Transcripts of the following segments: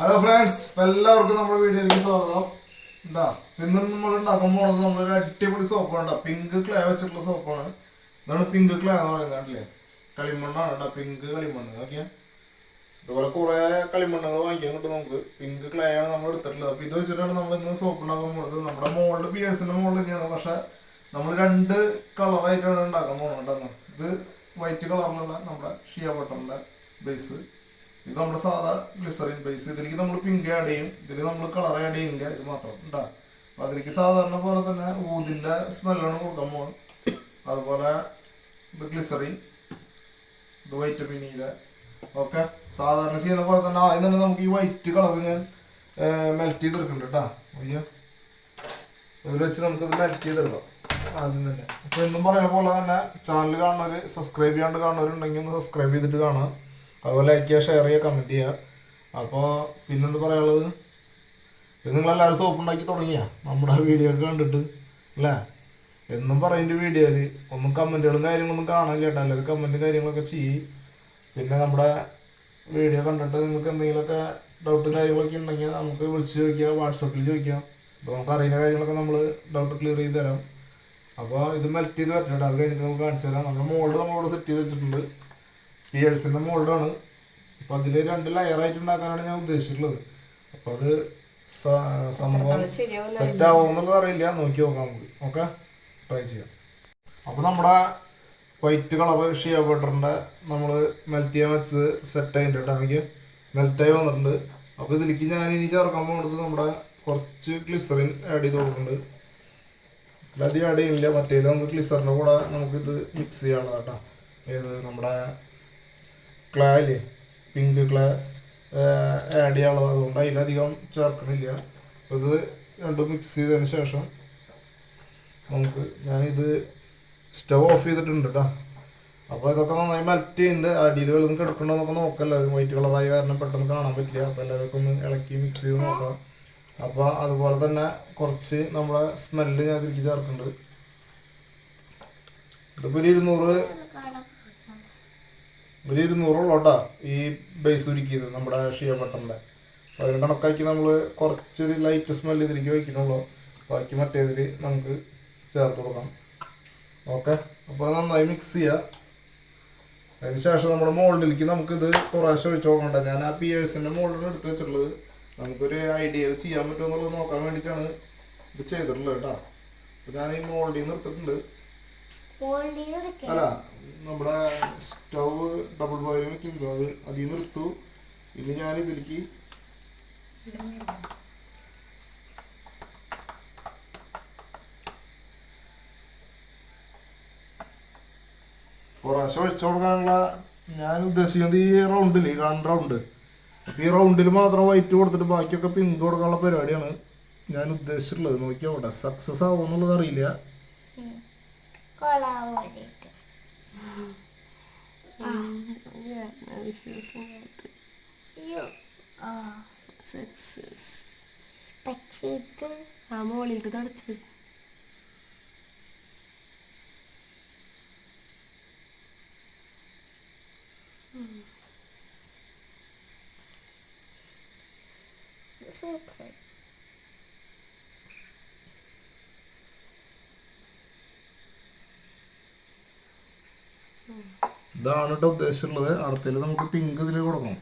Hello friends എല്ലാവർക്കും നമ്മുടെ വീഡിയോയിലേക്ക് സ്വാഗതം. എന്താ ഇന്ന് നമ്മൾ ഉണ്ടാക്കാൻ പോണത് നമ്മളൊരു അടിപൊളി സോപ്പാണ് പിങ്ക് ക്ലേ വെച്ചിട്ടുള്ള സോപ്പാണ് ഇതാണ് പിങ്ക് ക്ലേ എന്ന് പറയുന്നത് കണ്ടില്ലേ? കളിമണ്ണാണ് കേട്ടോ പിങ്ക് കളിമണ്ണ്. നോക്കിയാ. ഇതുപോലെ കുറെ കളിമണ്ണുകൾ വാങ്ങിക്കാൻ കിട്ടും നമുക്ക്. പിങ്ക് ക്ലേ ആണ് നമ്മൾ എടുത്തിട്ടുള്ളത്. അപ്പൊ ഇത് വെച്ചിട്ടാണ് നമ്മൾ ഇന്ന് സോപ്പ് ഉണ്ടാക്കാൻ പോകുന്നത് നമ്മുടെ മോളിൽ പിയേഴ്സിന്റെ മോളിൽ തന്നെയാണ്. പക്ഷെ നമ്മൾ രണ്ട് കളറായിട്ടാണ് ഉണ്ടാക്കാൻ പോകുന്നത് ഇത് വൈറ്റ് കളറിലുള്ള നമ്മുടെ ഷിയ ബട്ടറിന്റെ ബേസ് ഇത് നമ്മുടെ സാധാ ഗ്ലിസറിൻ ബേസ് ഇതിലേക്ക് നമ്മൾ പിങ്ക് ആഡ് ചെയ്യും. ഇതിൽ നമ്മൾ കളർ ആഡ് ചെയ്യുന്നില്ല ഇത് മാത്രം ഉണ്ടാ അപ്പൊ അതിലേക്ക് സാധാരണ പോലെ തന്നെ ഊതിന്റെ സ്മെല്ലാണ് കൊടുക്കാൻ പോകുന്നത് അതുപോലെ ഇത് ഗ്ലിസറിൻ ഇത് വൈറ്റമിൻ ഇയിലെ ഓക്കെ? സാധാരണ ചെയ്യുന്ന പോലെ തന്നെ ആദ്യം തന്നെ നമുക്ക് ഈ വൈറ്റ് കളർ ഞാൻ മെൽറ്റ് ചെയ്തെടുക്കുന്നുണ്ട് കേട്ടോ അയ്യോ ഇതിൽ വെച്ച് നമുക്കത് മെൽറ്റ് ചെയ്തെടുക്കാം. ആദ്യം തന്നെ. അപ്പോൾ എന്നും പറയുന്ന പോലെ തന്നെ ചാനൽ കാണുന്നവർ സബ്സ്ക്രൈബ് ചെയ്യാണ്ട് കാണുന്നവരുണ്ടെങ്കിൽ ഒന്ന് സബ്സ്ക്രൈബ് ചെയ്തിട്ട് കാണാം അതുപോലെ ലൈക്ക് ചെയ്യുക ഷെയർ ചെയ്യുക കമന്റ് ചെയ്യുക അപ്പോൾ പിന്നെന്ത് പറയാനുള്ളത്? ഇത് നിങ്ങളെല്ലാവരും സോപ്പ് ഉണ്ടാക്കി തുടങ്ങിയ? നമ്മുടെ വീഡിയോ ഒക്കെ കണ്ടിട്ട് അല്ലേ? എന്നും പറയുന്ന വീഡിയോയിൽ ഒന്നും കമന്റുകളും കാര്യങ്ങളൊന്നും കാണാൻ കേട്ടോ. എല്ലാവരും കമന്റും കാര്യങ്ങളൊക്കെ ചെയ്യും. പിന്നെ നമ്മുടെ വീഡിയോ കണ്ടിട്ട് നിങ്ങൾക്ക് എന്തെങ്കിലുമൊക്കെ ഡൗട്ടും കാര്യങ്ങളൊക്കെ ഉണ്ടെങ്കിൽ നമുക്ക് വിളിച്ച് ചോദിക്കാം വാട്സപ്പിൽ ചോദിക്കാം. അപ്പോൾ നമുക്ക് അറിയുന്ന കാര്യങ്ങളൊക്കെ നമ്മൾ ഡൗട്ട് ക്ലിയർ ചെയ്ത് തരാം. അപ്പോൾ ഇത് മെൽറ്റ് ചെയ്ത് വരട്ടെ അത് കഴിഞ്ഞിട്ട് നമുക്ക് കാണിച്ചു തരാം. നമ്മുടെ മോൾഡ് നമ്മളോട് സെറ്റ് ചെയ്ത് വെച്ചിട്ടുണ്ട്. പിയേഴ്സിന്റെ മോൾഡാണ്. അപ്പം അതിൽ രണ്ട് ലെയറായിട്ട് ഉണ്ടാക്കാനാണ് ഞാൻ ഉദ്ദേശിച്ചിട്ടുള്ളത്. അപ്പം അത് സംഭവം സെറ്റ് ആവുമോ ആവുമെന്നുള്ളത് അറിയില്ല. നോക്കി നോക്കാം നമുക്ക് ഓക്കെ? ട്രൈ ചെയ്യാം. അപ്പോൾ നമ്മുടെ വൈറ്റ് കളർ ഷിയ ബട്ടറിന്റെ നമ്മൾ മെൽറ്റ് ചെയ്യാൻ വെച്ചത് സെറ്റ് ആയിട്ട് കേട്ടോ. എനിക്ക് മെൽറ്റായി വന്നിട്ടുണ്ട്. അപ്പോൾ ഇതിലേക്ക് ഞാൻ ഇനി ചേർക്കാൻ പോകുന്നത് നമ്മുടെ കുറച്ച് ഗ്ലിസറിൻ ആഡ് ചെയ്ത് കൊടുക്കുന്നുണ്ട്. ഇതിലധികം ആഡ് ചെയ്യുന്നില്ല. മറ്റേ നമുക്ക് ഗ്ലിസറിന്റെ കൂടെ നമുക്കിത് മിക്സ് ചെയ്യാനുള്ളതാട്ടോ. ഏത്? നമ്മുടെ ക്ലേ ഇല്ലേ പിങ്ക് ക്ലാ ആഡ് ചെയ്യാനുള്ളത് അതുകൊണ്ട് അതിലധികം ചേർക്കണില്ല. ഇത് രണ്ടും മിക്സ് ചെയ്തതിന് ശേഷം നമുക്ക് ഞാനിത് സ്റ്റവ് ഓഫ് ചെയ്തിട്ടുണ്ട് കേട്ടോ അപ്പോൾ ഇതൊക്കെ നന്നായി മെൽറ്റ് ചെയ്യുന്നുണ്ട് അടിയിൽ വെള്ളം കിടക്കണമെന്നൊക്കെ നോക്കല്ലോ വൈറ്റ് കളറായ കാരണം പെട്ടെന്ന് കാണാൻ പറ്റില്ല. അപ്പോൾ എല്ലാവർക്കും ഒന്ന് ഇളക്കി മിക്സ് ചെയ്ത് നോക്കാം. അപ്പോൾ അതുപോലെ തന്നെ കുറച്ച് നമ്മളെ സ്മെല്ല് ഞാൻ തിരിച്ച് ചേർക്കുന്നുണ്ട് ഇതിപ്പോൾ ഒരു ഇരുന്നൂറ് ഒരു ഇരുന്നൂറുള്ളൂട്ടാ ഈ ബേസ് ഉരുക്കിയത് നമ്മുടെ ഷിയ ബട്ടറിന്റെ അപ്പോൾ അതിന് കണക്കാക്കി നമ്മൾ കുറച്ചൊരു ലൈറ്റ് സ്മെല്ല് ഇതിലേക്ക് വയ്ക്കുന്നുള്ളൂ. ബാക്കി മറ്റേതിൽ നമുക്ക് ചേർത്ത് കൊടുക്കാം. ഓക്കെ അപ്പോൾ നന്നായി മിക്സ് ചെയ്യുക അതിന് ശേഷം നമ്മുടെ മോൾഡിലേക്ക് നമുക്കിത് കുറേശ്ശെ ഒഴിച്ച് നോക്കണ്ട? ഞാൻ ആ പിയേഴ്സിന്റെ മോൾഡിന് എടുത്ത് വെച്ചിട്ടുള്ളത് നമുക്കൊരു ഐഡിയ ചെയ്യാൻ പറ്റുമോ എന്നുള്ളത് നോക്കാൻ വേണ്ടിയിട്ടാണ് ഇത് ചെയ്തിട്ടുള്ളത് കേട്ടോ. അപ്പോൾ ഞാൻ ഈ മോൾഡിൽ നിന്ന് എടുത്തിട്ടുണ്ട്. അല്ല നമ്മുടെ സ്റ്റവ് ഡബിൾ ബോയിൽ വെക്കുമ്പോൾ അത് അതിൽ നിന്ന് എടുത്തു. ഇനി ഞാൻ ഇതിലേക്ക് കുറേശ്ശെ ഒഴിച്ചു കൊടുക്കാനുള്ള ഞാൻ ഉദ്ദേശിക്കുന്നത് ഈ റൗണ്ടിൽ ഈ കാണുന്ന റൗണ്ട്. അപ്പം ഈ റൗണ്ടിൽ മാത്രം വൈറ്റ് കൊടുത്തിട്ട് ബാക്കിയൊക്കെ പിങ്ക് കൊടുക്കാനുള്ള പരിപാടിയാണ് ഞാൻ ഉദ്ദേശിച്ചിട്ടുള്ളത്. നോക്കിയാവട്ടെ സക്സസ് ആവുമെന്നുള്ളത് അറിയില്ല. കൊള്ളാൻ വേണ്ടിയിട്ട് വിശ്വാസത്തിനകത്ത് അയ്യോ. ആ സക്സസ് പക്ഷേ ഇത് ആ മോളിലേക്ക് തുടച്ചു. സൂപ്പർ. ഇതാണ് കേട്ടോ ഉദ്ദേശിച്ചിട്ടുള്ളത്. അടുത്തതിൽ നമുക്ക് പിങ്ക് ഇതിൽ കൊടുക്കണം.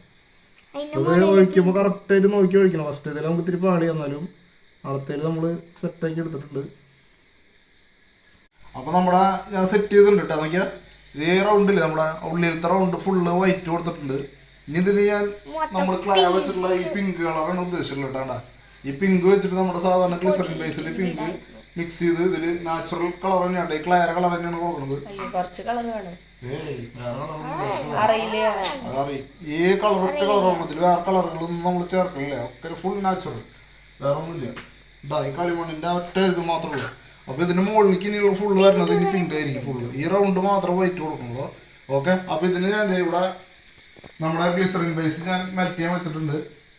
അത് ഇത് ഒഴിക്കുമ്പോൾ കറക്റ്റായിട്ട് നോക്കി ഒഴിക്കണം. ഫസ്റ്റ് ഇതിൽ നമുക്ക് ഇത്തിരി പാളി വന്നാലും അടുത്തതിൽ നമ്മൾ സെറ്റാക്കി എടുത്തിട്ടുണ്ട്. അപ്പോൾ നമ്മുടെ ഞാൻ സെറ്റ് ചെയ്തിട്ടുണ്ട് കേട്ടോ നോക്കിയാൽ ഇതേ റൗണ്ടിൽ നമ്മുടെ? ഉള്ളിലത്തെ റൗണ്ട് ഫുള്ള് വൈറ്റ് കൊടുത്തിട്ടുണ്ട്. ഇനി ഇതിൽ ഞാൻ നമ്മൾ ക്ലയർ വെച്ചിട്ടുള്ള ഈ പിങ്ക് കളറാണ് ഉദ്ദേശിച്ചിട്ടുള്ളത് കേട്ടോ ഈ പിങ്ക് വെച്ചിട്ട് നമ്മുടെ സാധാരണ ഗ്ലിസറിൻ ബേസിൽ പിങ്ക് മിക്സ് ചെയ്ത് ഇതിൽ നാച്ചുറൽ കളർ തന്നെയാണ്. ഈ ക്ലയർ കളർ തന്നെയാണ് കൊടുക്കുന്നത്. കുറച്ച് കളർ വേണം. അതറിയും. ഈ കളർ ഒറ്റ കളറാണ് ഇതിൽ വേറെ കളറുകളൊന്നും നമ്മൾ ചേർക്കില്ല ഒക്കെ ഫുൾ നാച്ചുറൽ വേറെ ഒന്നുമില്ല. ഇതാ ഈ കളിമണ്ണിന്റെ ഒറ്റ ഇത് മാത്രമേ ഉള്ളൂ. അപ്പൊ ഇതിന് മുകളിലേക്ക് ഇനിയുള്ള ഫുള്ള് വരുന്നത് ഇനി പിങ്ക് ആയിരിക്കും ഫുള്ള് ഈ റൗണ്ട് മാത്രം വൈറ്റ് കൊടുക്കുള്ളൂ ഓക്കെ അപ്പൊ ഇതിന് ഞാൻ ഇവിടെ നമ്മുടെ ഗ്ലിസറിൻ ബേസ് ഞാൻ മെൽറ്റ് ചെയ്യാൻ വെച്ചിട്ടുണ്ട്.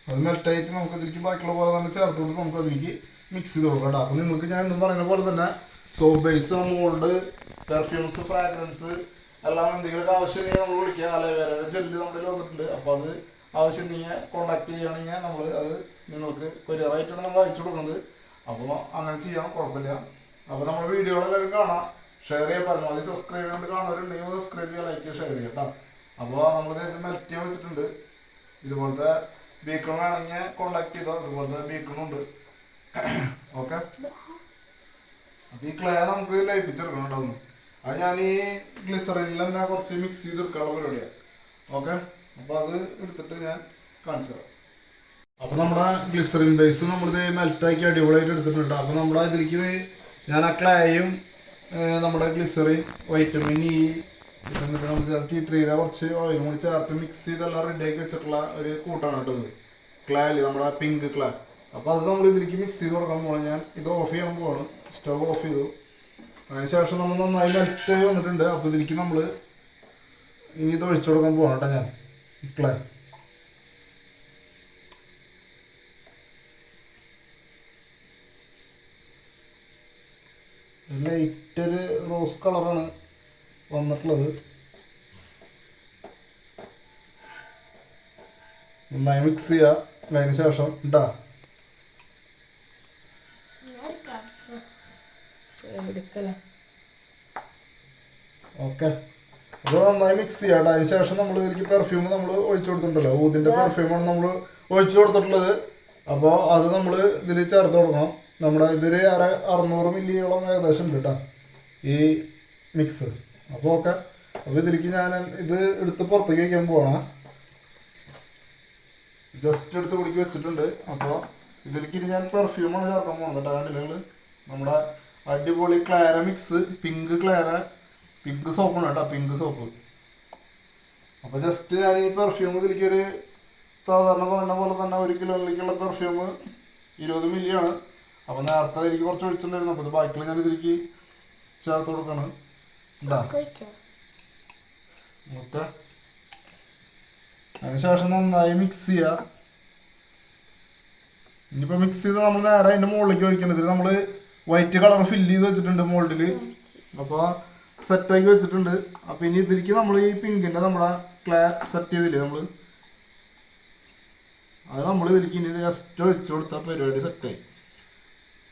അത് മെൽറ്റ് ആയിട്ട് നമുക്ക് ഇതിലേക്ക് ബാക്കിയുള്ള പോലെ തന്നെ ചേർത്ത് കൊടുത്ത് നമുക്ക് അതിലേക്ക് മിക്സ് ചെയ്ത് കൊടുക്കാം കേട്ടോ. അപ്പൊ നിങ്ങൾക്ക് ഞാൻ ഇന്ന് പറയുന്ന പോലെ തന്നെ soap base mould perfumes fragrance എല്ലാം എന്തെങ്കിലുമൊക്കെ ആവശ്യം ഉണ്ടെങ്കിൽ നമ്മൾ വിളിക്കുക. അലോവേരയുടെ ജെല്ല് നമ്മുടെ വന്നിട്ടുണ്ട്. അപ്പോൾ അത് ആവശ്യം ഉണ്ടെങ്കിൽ കോണ്ടാക്ട് ചെയ്യുകയാണെങ്കിൽ നമ്മൾ അത് നിങ്ങൾക്ക് കൊരിയറായിട്ടാണ് നമ്മൾ അയച്ചു കൊടുക്കുന്നത്. അപ്പോൾ അങ്ങനെ ചെയ്യാം കുഴപ്പമില്ല. അപ്പോൾ നമ്മുടെ വീഡിയോകളെല്ലാവരും കാണാം. ഷെയർ ചെയ്യുക. പരമാവധി സബ്സ്ക്രൈബ് ചെയ്യാണ്ട് കാണുന്നവരുണ്ടെങ്കിൽ സബ്സ്ക്രൈബ് ചെയ്യുക ലൈക്ക് ഷെയർ ചെയ്യുക കേട്ടോ അപ്പോൾ നമ്മൾ മെൽറ്റ് ചെയ്യാൻ വെച്ചിട്ടുണ്ട്. ഇതുപോലത്തെ ബീക്കണാണെങ്കിൽ കോണ്ടാക്ട് ചെയ്തോ? അതുപോലത്തെ ബീക്കണും ഉണ്ട്. ഓക്കെ അപ്പോൾ ഈ ക്ലേ നമുക്ക് ലയിപ്പിച്ചെടുക്കണം കേട്ടോ ഒന്ന്. അത് ഞാൻ ഈ ഗ്ലിസറിനിൽ തന്നെ കുറച്ച് മിക്സ് ചെയ്തെടുക്കാനുള്ള പരിപാടിയാണ് ഓക്കെ? അപ്പോൾ അത് എടുത്തിട്ട് ഞാൻ കാണിച്ചു തരാം. അപ്പോൾ നമ്മുടെ ഗ്ലിസറിൻ ബേസ് നമ്മളിത് മെൽറ്റാക്കി അടിപൊളിയായിട്ട് എടുത്തിട്ടുണ്ട് അപ്പോൾ നമ്മുടെ ഇതിലേക്ക് ഇത് ഞാൻ ആ ക്ലേയും നമ്മുടെ ഗ്ലിസറിൻ വൈറ്റമിൻ ഇ എന്നിട്ട് നമ്മൾ ചേർത്ത് ട്രീനെ കുറച്ച് ഓയിലും കൂടി ചേർത്ത് മിക്സ് ചെയ്തെല്ലാം റെഡി ആക്കി വെച്ചിട്ടുള്ള ഒരു കൂട്ടാണ് കേട്ടത് ക്ലാ ക്ലാൽ നമ്മുടെ പിങ്ക് ക്ലാ അപ്പോൾ അത് നമ്മൾ ഇതിലേക്ക് മിക്സ് ചെയ്ത് കൊടുക്കാൻ പോകണം ഞാൻ ഇത് ഓഫ് ചെയ്യാൻ പോവാണ്. സ്റ്റവ് ഓഫ് ചെയ്തു. അതിനുശേഷം നമ്മൾ നന്നായി മെൽറ്റ് ആയി വന്നിട്ടുണ്ട്. അപ്പോൾ ഇതിലേക്ക് നമ്മൾ ഇനി ഇത് ഒഴിച്ചു കൊടുക്കാൻ പോകണം കേട്ടോ ഞാൻ. ഇക്കളെ ലൈറ്റ് ഒരു റോസ് കളറാണ് വന്നിട്ടുള്ളത്. നന്നായി മിക്സ് ചെയ്യുക അതിന് ശേഷം ഇട്ടാ ഓക്കെ. അപ്പോൾ നന്നായി മിക്സ് ചെയ്യാം കേട്ടോ അതിന് ശേഷം നമ്മൾ ഇതിലേക്ക് പെർഫ്യൂം നമ്മൾ ഒഴിച്ചു കൊടുത്തിട്ടുണ്ടല്ലോ. ഊതിന്റെ പെർഫ്യൂമാണ് നമ്മൾ ഒഴിച്ചു കൊടുത്തിട്ടുള്ളത്. അപ്പോൾ അത് നമ്മൾ ഇതിൽ ചേർത്ത് കൊടുക്കണം. നമ്മുടെ ഇതൊരു അര അറുന്നൂറ് മില്ലിയോളം ഏകദേശം ഉണ്ട് കേട്ടോ ഈ മിക്സ് അപ്പോൾ ഓക്കെ. അപ്പോൾ ഇതിലേക്ക് ഞാൻ ഇത് എടുത്ത് പുറത്തേക്ക് വയ്ക്കാൻ പോവാണ്. ജസ്റ്റ് എടുത്ത് കുടിക്ക് വെച്ചിട്ടുണ്ട്. അപ്പോൾ ഇതിലേക്ക് ഞാൻ പെർഫ്യൂമാണ് ചേർക്കാൻ പോകുന്നത് കേട്ടോ കണ്ടില്ല നിങ്ങൾ നമ്മുടെ അടിപൊളി Clara mix pink Clara pink soap സോപ്പാണ് കേട്ടോ പിങ്ക് സോപ്പ് അപ്പോൾ ജസ്റ്റ് ഞാൻ ഈ പെർഫ്യൂം ഇതിലേക്കൊരു സാധാരണ പറഞ്ഞ പോലെ തന്നെ ഒരു കിലോയിലേക്കുള്ള പെർഫ്യൂം ഇരുപത് മില്ലിയാണ് അപ്പോൾ നേരത്തെ എനിക്ക് കുറച്ച് ഒഴിച്ചിട്ടുണ്ടായിരുന്നു അപ്പോൾ ഇത് ബാക്കിൽ ഞാൻ ഇതിലേക്ക് ചേർത്ത് കൊടുക്കണം. അതിനുശേഷം നന്നായി മിക്സ് ചെയ്യുക ഇനിയിപ്പോൾ മിക്സ് ചെയ്ത് നമ്മൾ നേരെ അതിന്റെ മുകളിലേക്ക് ഒഴിക്കണം. ഇതിൽ നമ്മൾ വൈറ്റ് കളർ ഫില്ല് ചെയ്ത് വെച്ചിട്ടുണ്ട് മോൾഡിൽ അപ്പോൾ സെറ്റാക്കി വെച്ചിട്ടുണ്ട്. അപ്പോൾ ഇനി ഇതിലേക്ക് നമ്മൾ ഈ പിങ്കിന്റെ നമ്മുടെ ക്ലേ സെറ്റ് ചെയ്തില്ലേ നമ്മൾ അത് നമ്മൾ ഇതിലേക്ക് ഇനി ജസ്റ്റ് ഒഴിച്ചു കൊടുത്താൽ പരിപാടി സെറ്റായി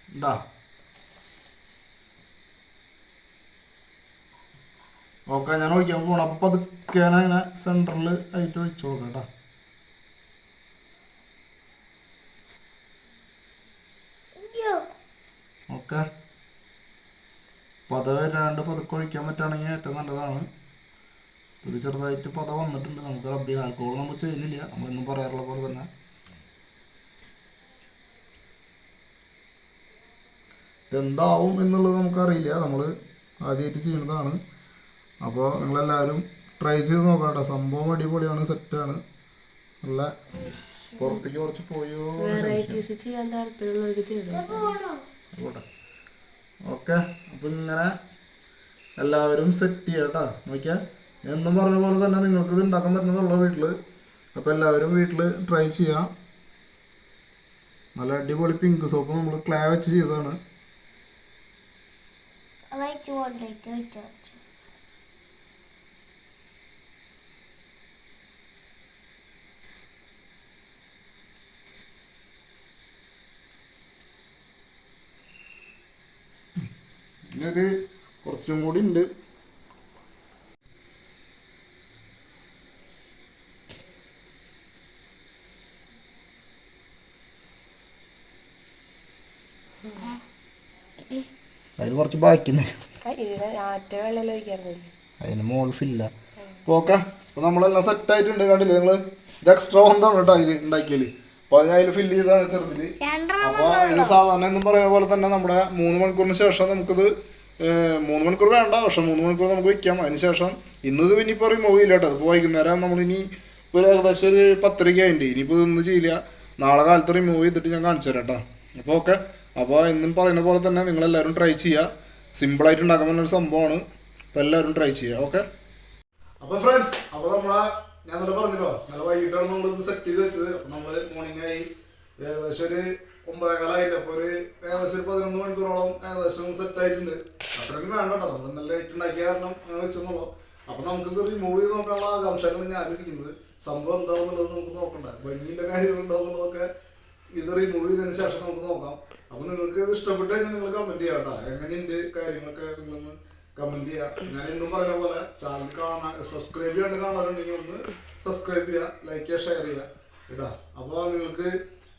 ഉണ്ടാ ഓക്കെ ഞാൻ ഒഴിക്കാൻ പോകണം അപ്പം അത് ഞാൻ അങ്ങനെ സെന്ററിൽ ആയിട്ട് ഒഴിച്ചു കൊടുക്കാം കേട്ടോ അയ്യോ ഓക്കെ പത വരാണ്ട് പതുക്കെ ഒഴിക്കാൻ പറ്റുകയാണെങ്കിൽ ഏറ്റവും നല്ലതാണ്. ഇത് ചെറുതായിട്ട് പത വന്നിട്ടുണ്ട്. നമുക്ക് റബ്ബി ആൽക്കോൾ നമ്മൾ ചെയ്യുന്നില്ല. നമ്മളെന്നും പറയാറുള്ള പോലെ തന്നെ. ഇതെന്താവും എന്നുള്ളത് നമുക്കറിയില്ല. നമ്മൾ ആദ്യമായിട്ട് ചെയ്യുന്നതാണ്. അപ്പോൾ നിങ്ങളെല്ലാവരും ട്രൈ ചെയ്ത് നോക്കാം കേട്ടോ. സംഭവം അടിപൊളിയാണ്. സെറ്റാണ് നല്ല പുറത്തേക്ക് കുറച്ച് പോയോ ചെയ്യാൻ താല്പര്യമുള്ളവർക്ക് ചെയ്തു പോട്ടെ. ഓക്കെ അപ്പം ഇങ്ങനെ എല്ലാവരും സെറ്റ് ചെയ്യാം കേട്ടോ. നോക്കിയാൽ എന്നും പറഞ്ഞ പോലെ തന്നെ നിങ്ങൾക്ക് ഇത് ഉണ്ടാക്കാൻ പറ്റുന്നതുള്ള വീട്ടിൽ അപ്പോൾ എല്ലാവരും വീട്ടിൽ ട്രൈ ചെയ്യാം. നല്ല അടിപൊളി പിങ്ക് സോപ്പ് നമ്മൾ ക്ലേ വെച്ച് ചെയ്തതാണ്. കൊണ്ടേക്ക് വെച്ചോ ഇനി ഒരു കുറച്ചും കൂടി ഉണ്ട്. അതിന് കുറച്ച് ബാക്കിയുണ്ട്. അതിന് മോൾ ഫില്ല അപ്പോൾ നമ്മളെല്ലാം സെറ്റ് ആയിട്ടുണ്ട് കണ്ടില്ലേ നിങ്ങൾ ഇത് എക്സ്ട്രാ ഒന്നാണ് കേട്ടോ അതിൽ ഉണ്ടാക്കിയാൽ അപ്പോൾ ഞാൻ അതിൽ ഫില്ല് ചെയ്താണ് ചെറുതിൽ. അപ്പൊ അപ്പോൾ സാധാരണ എന്നും പറയുന്ന പോലെ തന്നെ നമ്മുടെ മൂന്ന് മണിക്കൂറിന് ശേഷം നമുക്കിത് മൂന്ന് മണിക്കൂർ വേണ്ട. പക്ഷെ മൂന്ന് മണിക്കൂർ നമുക്ക് വയ്ക്കാം അതിന് ശേഷം ഇന്നത് പിന്നെ ഇപ്പോൾ റിമൂവ് കേട്ടോ. ഇപ്പോൾ വൈകുന്നേരം നമ്മളിനി ഒരു ഏകദേശം ഒരു പത്തരയ്ക്ക് ആയിട്ട് ഇനിയിപ്പോൾ ഇതൊന്നും ചെയ്യില്ല. നാളെ കാലത്ത് റിമൂവ് ചെയ്തിട്ട് ഞാൻ കാണിച്ചു തരാം കേട്ടോ. അപ്പോൾ ഓക്കെ. അപ്പോൾ എന്നും പറയുന്ന പോലെ തന്നെ നിങ്ങളെല്ലാവരും ട്രൈ ചെയ്യുക സിമ്പിളായിട്ട് ഉണ്ടാക്കാൻ പറ്റുന്ന ഒരു സംഭവമാണ്. അപ്പോൾ എല്ലാവരും ട്രൈ ചെയ്യുക ഓക്കെ? അപ്പോൾ ഫ്രണ്ട്സ് അപ്പോൾ നമ്മളെ ഞാൻ നല്ല പറഞ്ഞല്ലോ നല്ല വൈകിട്ടാണ് നമ്മൾ സെറ്റ് ചെയ്ത് വെച്ചത്. നമ്മൾ മോർണിംഗ് ആയി. ഏകദേശം ഒരു ഒമ്പതേകാലായില്ല അപ്പോൾ ഒരു ഏകദേശം ഒരു പതിനൊന്ന് മണിക്കൂറോളം ഏകദേശം സെറ്റ് ആയിട്ടുണ്ട്. അത്രയും വേണ്ട കേട്ടോ നമ്മൾ നല്ല ലൈറ്റ് ഉണ്ടാക്കിയ കാരണം അങ്ങനെ വെച്ചെന്നുള്ളൂ. അപ്പൊ നമുക്കിത് റിമൂവ് ചെയ്ത് നോക്കാനുള്ള ആകാംക്ഷകളാണ് ഞാൻ ഇരിക്കുന്നത് സംഭവം എന്താവുന്നുള്ളത് നമുക്ക് നോക്കണ്ട. ഭംഗിയുടെ കാര്യങ്ങൾ ഉണ്ടാവുന്നതൊക്കെ ഇത് റിമൂവ് ചെയ്തതിന് ശേഷം നമുക്ക് നോക്കാം. അപ്പൊ നിങ്ങൾക്ക് ഇത് ഇഷ്ടപ്പെട്ട് നിങ്ങൾ കമന്റ് ചെയ്യാം കേട്ടോ. എങ്ങനെയുണ്ട് കാര്യങ്ങളൊക്കെ നിങ്ങളൊന്ന് കമന്റ് ചെയ്യാം. ഞാൻ എന്നും പറയുന്ന പോലെ ചാനൽ കാണാൻ സബ്സ്ക്രൈബ് ചെയ്യാണ്ട് കാണാറുണ്ടെങ്കിൽ ഒന്ന് സബ്സ്ക്രൈബ് ചെയ്യുക ലൈക്ക് ചെയ്യുക ഷെയർ ചെയ്യുക കേട്ടാ. അപ്പോൾ നിങ്ങൾക്ക്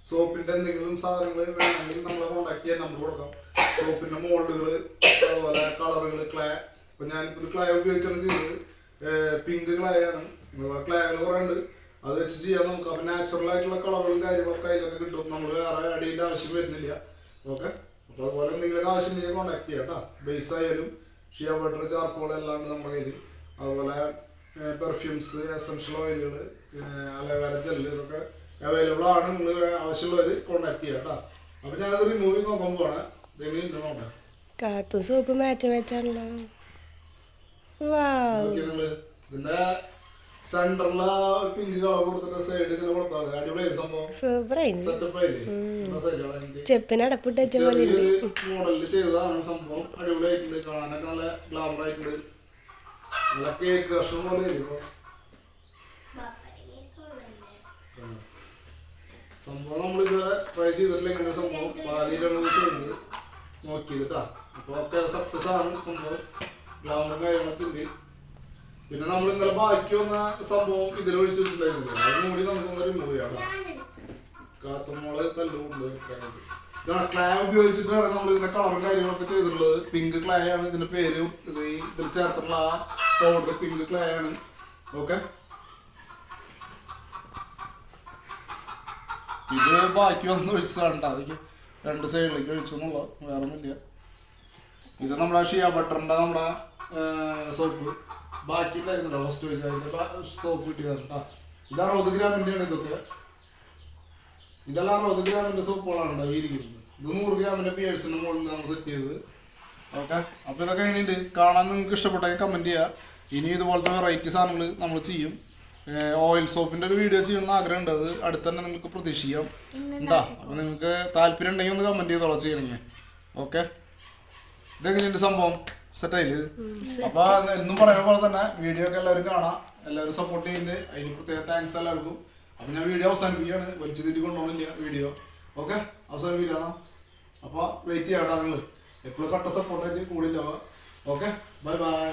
സോപ്പിന്റെ എന്തെങ്കിലും സാധനങ്ങൾ വേണമെങ്കിൽ നമ്മളെ കോണ്ടാക്ട് ചെയ്യാൻ നമ്പർ കൊടുക്കാം. സോപ്പിന്റെ മോൾഡുകൾ അതുപോലെ കളറുകൾ ക്ലേ അപ്പൊ ഞാൻ ഇത് ക്ലേ ഉപയോഗിച്ചാണ് ചെയ്തത്. പിങ്ക് ക്ലേ ആണ്. ക്ലേകൾ കുറേ ഉണ്ട്. അത് വെച്ച് ചെയ്യാൻ നമുക്ക്. അപ്പൊ നാച്ചുറൽ ആയിട്ടുള്ള കളറുകളും കാര്യങ്ങളൊക്കെ തന്നെ കിട്ടും. നമ്മൾ വേറെ അടിയുടെ ആവശ്യം വരുന്നില്ല. ഓക്കെ? അപ്പൊ അതുപോലെ എന്തെങ്കിലും ആവശ്യം ഉണ്ടെങ്കിൽ കോണ്ടാക്ട് ചെയ്യാം കേട്ടോ ബേസ് ആയാലും ഷിയ ബട്ടർ ചാർക്കോൾ എല്ലാം നമ്മുടെ കയ്യിൽ അതുപോലെ പെർഫ്യൂംസ് എസൻഷ്യൽ ഓയിലുകൾ അലവേര ജെല്ല് ഇതൊക്കെ അവൈലബിൾ ആണ്. നിങ്ങൾ ആവശ്യമുള്ളവർ കോൺടാക്ട് ചെയ്യാം കേട്ടോ അപ്പം ഞാനത് റിമൂവ് നോക്കുമ്പോൾ നോക്കാൻ പോവാണ്. കാത്തു സോപ്പ് മാറ്റം വെച്ചാണല്ലോ. ഇതിന്റെ സെന്ററിൽ പിങ്ക് കളർ കൊടുത്തിട്ട് സൈഡ് ഇങ്ങനെ കൊടുത്താണ് അടിപൊളിയായി സംഭവം. സെറ്റപ്പ് ആയില്ലേ? ചെറിയൊരു മോഡലിൽ ചെയ്തതാണ് സംഭവം. അടിപൊളിയായിട്ടുണ്ട്. കാണാനൊക്കെ നല്ല ഗ്ലാമർ ആയിട്ടുണ്ട്. നല്ല കേക്ക് കഷ്ണം പോലെ ഇരിക്കും സംഭവം നമ്മൾ ഇതുവരെ ട്രൈ ചെയ്തിട്ടില്ല. ഇങ്ങനെ സംഭവം പാതിയിലാണ് ചെയ്യുന്നത് നോക്കിയത്. കേട്ടോ അപ്പോൾ ഒക്കെ സക്സസ് ആണ് സംഭവം. ഗ്ലാമറും കാര്യങ്ങളൊക്കെ ഉണ്ട്. പിന്നെ നമ്മൾ ഇന്നലെ ബാക്കി വന്ന സംഭവം ഇതിൽ ഒഴിച്ചു വെച്ചിട്ടുണ്ടായിരുന്നില്ല? അതും കൂടി ഉപയോഗിച്ചിട്ടാണ് നമ്മൾ ഇതിന്റെ കളറും കാര്യങ്ങളൊക്കെ ചെയ്തിട്ടുള്ളത്. പിങ്ക് ക്ലേ ആണ് ഇതിന്റെ പേരും. ഇത് ഇതിൽ ചേർത്തിട്ടുള്ള ആ പൗഡർ പിങ്ക് ക്ലേ ആണ്. ഓക്കെ ഇത് ബാക്കി വന്ന് ഒഴിച്ചതാണ് അതൊക്കെ രണ്ട് സൈഡിലേക്ക് ഒഴിച്ചു എന്നുള്ള വേറെ ഇത് നമ്മുടെ ഷിയ ബട്ടറിന്റെ നമ്മുടെ സോപ്പ് ബാക്കി ഉണ്ടായിരുന്നല്ലോ ഫസ്റ്റ് ഒഴിച്ച സോപ്പ് കിട്ടിയതാണ് കേട്ടോ ഇത് അറുപത് ഗ്രാമിന്റെ ആണ് ഇതൊക്കെ. ഇതെല്ലാം അറുപത് ഗ്രാമിന്റെ സോപ്പുകളാണ് ഇരിക്കുന്നത്. ഇത് നൂറ് ഗ്രാമിന്റെ പിയേഴ്സിന്റെ മുകളിൽ നമ്മൾ സെറ്റ് ചെയ്തത്. ഓക്കെ? അപ്പോൾ ഇതൊക്കെ എങ്ങനെയുണ്ട്? കാണാൻ നിങ്ങൾക്ക് ഇഷ്ടപ്പെട്ടെങ്കിൽ കമന്റ് ചെയ്യുക. ഇനി ഇതുപോലത്തെ വെറൈറ്റി സാധനങ്ങൾ നമ്മൾ ചെയ്യും. ഓയിൽ സോപ്പിന്റെ ഒരു വീഡിയോ ചെയ്യണമെന്ന് ആഗ്രഹമുണ്ട്. അത് അടുത്ത് തന്നെ നിങ്ങൾക്ക് പ്രതീക്ഷിക്കാം. ഉണ്ടാ? അപ്പൊ നിങ്ങൾക്ക് താല്പര്യം ഉണ്ടെങ്കിൽ ഒന്ന് കമന്റ് ചെയ്തോളാം. ചെയ്യണമെങ്കിൽ. ഓക്കെ ഇതെങ്ങനെയുണ്ട് സംഭവം? സെറ്റായിൽ അപ്പൊ എന്നും പറയുന്ന പോലെ തന്നെ വീഡിയോ ഒക്കെ എല്ലാവരും കാണാം. എല്ലാവരും സപ്പോർട്ട് ചെയ്യുന്നുണ്ട്. അതിന് പ്രത്യേക താങ്ക്സ് എല്ലാവർക്കും. അപ്പൊ ഞാൻ വീഡിയോ അവസാനിപ്പിക്കുകയാണ്. വലിച്ചു തീറ്റി കൊണ്ടുപോകണില്ല വീഡിയോ ഓക്കെ അവസാനിപ്പിക്കാം അപ്പൊ വെയിറ്റ് ചെയ്യാം നിങ്ങൾ. എപ്പോഴും കട്ട സപ്പോർട്ട് ആയിട്ട് കൂടിയില്ല ഓക്കെ ബൈ ബൈ